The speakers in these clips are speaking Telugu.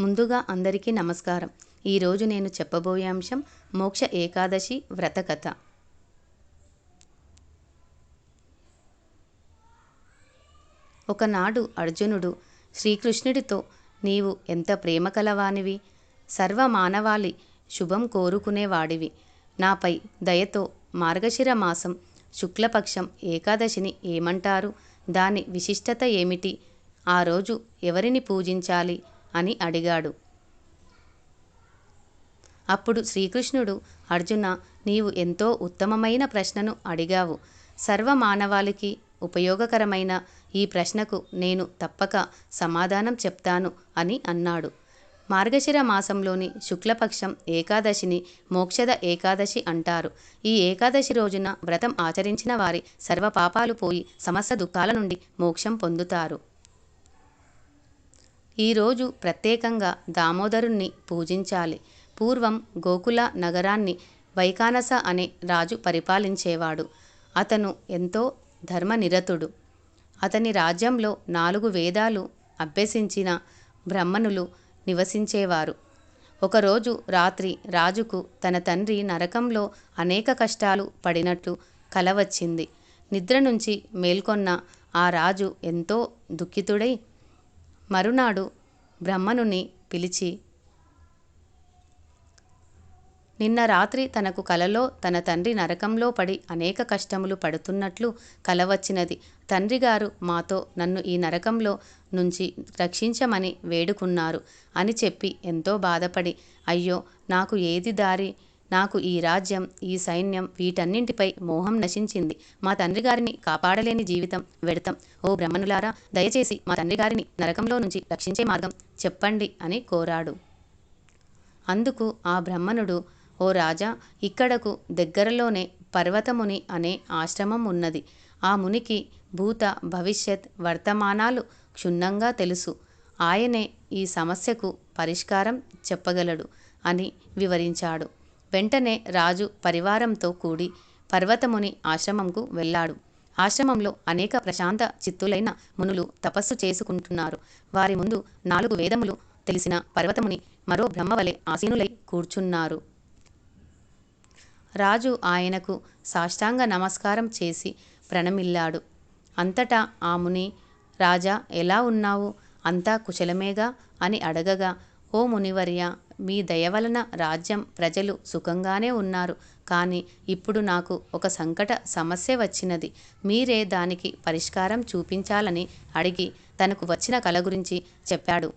ముందుగా అందరికీ నమస్కారం. ఈరోజు నేను చెప్పబోయే అంశం మోక్ష ఏకాదశి వ్రతకథ ఒకనాడు అర్జునుడు శ్రీకృష్ణుడితో నీవు ఎంత ప్రేమ కలవానివి? సర్వ మానవాళి శుభం కోరుకునేవాడివి. నాపై దయతో మార్గశిర మాసం శుక్లపక్షం ఏకాదశిని ఏమంటారు? దాని విశిష్టత ఏమిటి? ఆ రోజు ఎవరిని పూజించాలి? అని అడిగాడు. అప్పుడు శ్రీకృష్ణుడు అర్జున నీవు ఎంతో ఉత్తమమైన ప్రశ్నను అడిగావు. సర్వ మానవాళికి ఉపయోగకరమైన ఈ ప్రశ్నకు నేను తప్పక సమాధానం చెప్తాను అని అన్నాడు. మార్గశిర మాసంలోని శుక్లపక్షం ఏకాదశిని మోక్షద ఏకాదశి అంటారు. ఈ ఏకాదశి రోజున వ్రతం ఆచరించిన వారి సర్వ పాపాలు పోయి సమస్త దుఃఖాల నుండి మోక్షం పొందుతారు. ఈరోజు ప్రత్యేకంగా దామోదరుణ్ణి పూజించాలి. పూర్వం గోకుల నగరాన్ని వైకానస అనే రాజు పరిపాలించేవాడు. అతను ఎంతో ధర్మనిరతుడు. అతని రాజ్యంలో నాలుగు వేదాలు అభ్యసించిన బ్రహ్మణులు నివసించేవారు. ఒకరోజు రాత్రి రాజుకు తన తండ్రి నరకంలో అనేక కష్టాలు పడినట్లు కల వచ్చింది నిద్ర నుంచి మేల్కొన్న ఆ రాజు ఎంతో దుఃఖితుడై మరునాడు బ్రహ్మనుని పిలిచి నిన్న రాత్రి తనకు కలలో తన తండ్రి నరకంలో పడి అనేక కష్టములు పడుతున్నట్లు కల వచ్చినది తండ్రిగారు మాతో నన్ను ఈ నరకంలో నుంచి రక్షించమని వేడుకున్నారు అని చెప్పి ఎంతో బాధపడి అయ్యో నాకు ఏది దారి నాకు ఈ రాజ్యం ఈ సైన్యం వీటన్నింటిపై మోహం నశించింది. మా తండ్రి గారిని కాపాడలేని జీవితం వెడతాం ఓ బ్రహ్మనులారా దయచేసి మా తండ్రి గారిని నరకంలో నుంచి రక్షించే మార్గం చెప్పండి అని కోరాడు. అందుకు ఆ బ్రహ్మణుడు ఓ రాజా ఇక్కడకు దగ్గరలోనే పర్వతముని అనే ఆశ్రమం ఉన్నది. ఆ మునికి భూత భవిష్యత్ వర్తమానాలు క్షుణ్ణంగా తెలుసు. ఆయనే ఈ సమస్యకు పరిష్కారం చెప్పగలడు అని వివరించాడు. వెంటనే రాజు పరివారంతో కూడి పర్వతముని ఆశ్రమంకు వెళ్ళాడు. ఆశ్రమంలో అనేక ప్రశాంత చిత్తులైన మునులు తపస్సు చేసుకుంటున్నారు. వారి ముందు నాలుగు వేదములు తెలిసిన పర్వతముని మరో బ్రహ్మవలె ఆసీనులై కూర్చున్నారు. రాజు ఆయనకు సాష్టాంగ నమస్కారం చేసి ప్రణమిల్లాడు. అంతటా ఆ ముని రాజా ఎలా ఉన్నావు? అంతా కుశలమేగా? అని అడగగా ఓ మునివర్య మీ దయ వలన రాజ్యం ప్రజలు సుఖంగానే ఉన్నారు. కానీ ఇప్పుడు నాకు ఒక సంకట సమస్య వచ్చినది. మీరే దానికి పరిష్కారం చూపించాలని అడిగి తనకు వచ్చిన కల గురించి చెప్పాడు.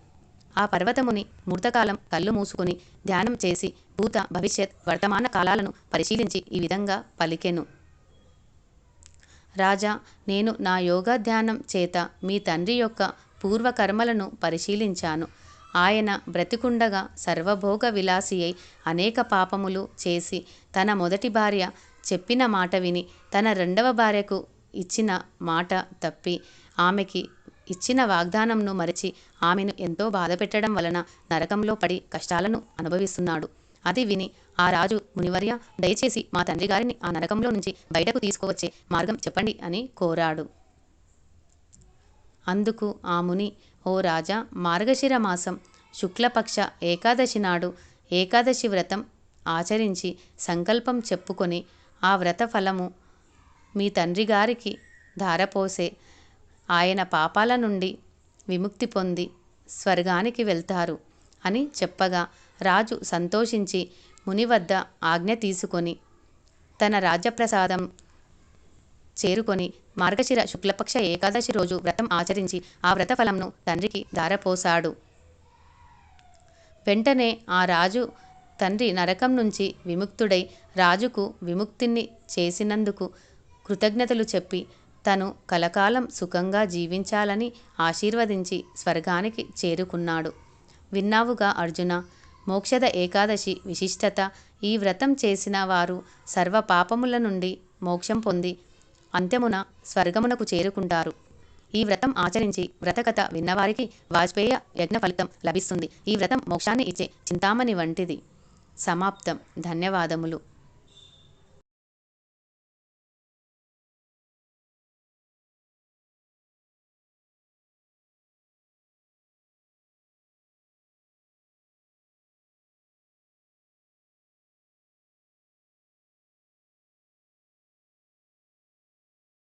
ఆ పర్వతముని మూర్తకాలం కళ్ళు మూసుకుని ధ్యానం చేసి భూత భవిష్యత్ వర్తమాన కాలాలను పరిశీలించి ఈ విధంగా పలికెను. రాజా నేను నా యోగా ధ్యానం చేత మీ తండ్రి యొక్క పూర్వకర్మలను పరిశీలించాను. ఆయన బ్రతికుండగా సర్వభోగ విలాసి అయి అనేక పాపములు చేసి తన మొదటి భార్య చెప్పిన మాట విని తన రెండవ భార్యకు ఇచ్చిన మాట తప్పి ఆమెకి ఇచ్చిన వాగ్దానంను మరచి ఆమెను ఎంతో బాధ పెట్టడం వలన నరకంలో పడి కష్టాలను అనుభవిస్తున్నాడు. అది విని ఆ రాజు మునివర్య దయచేసి మా తండ్రి గారిని ఆ నరకంలో నుంచి బయటకు తీసుకువచ్చే మార్గం చెప్పండి అని కోరాడు. అందుకు ఆ ముని ఓ రాజా మార్గశిర మాసం శుక్లపక్ష ఏకాదశి నాడు ఏకాదశి వ్రతం ఆచరించి సంకల్పం చెప్పుకొని ఆ వ్రత ఫలము మీ తండ్రి గారికి ధారపోసే. ఆయన పాపాల నుండి విముక్తి పొంది స్వర్గానికి వెళ్తారు అని చెప్పగా రాజు సంతోషించి ముని వద్ద ఆజ్ఞ తీసుకొని తన రాజ్యప్రసాదం చేరుకొని మార్గశిర శుక్లపక్ష ఏకాదశి రోజు వ్రతం ఆచరించి ఆ వ్రత ఫలంను తండ్రికి ధారపోశాడు. వెంటనే ఆ రాజు తండ్రి నరకం నుంచి విముక్తుడై రాజుకు విముక్తిని చేసినందుకు కృతజ్ఞతలు చెప్పి తను కలకాలం సుఖంగా జీవించాలని ఆశీర్వదించి స్వర్గానికి చేరుకున్నాడు. విన్నావుగా అర్జున మోక్షద ఏకాదశి విశిష్టత ఈ వ్రతం చేసిన వారు సర్వ పాపముల నుండి మోక్షం పొంది అంత్యమున స్వర్గమునకు చేరుకుంటారు. ఈ వ్రతం ఆచరించి వ్రతకథ విన్నవారికి వాజ్పేయ యజ్ఞ ఫలితం లభిస్తుంది. ఈ వ్రతం మోక్షాన్ని ఇచ్చే చింతామణి వంటిది. సమాప్తం. ధన్యవాదములు.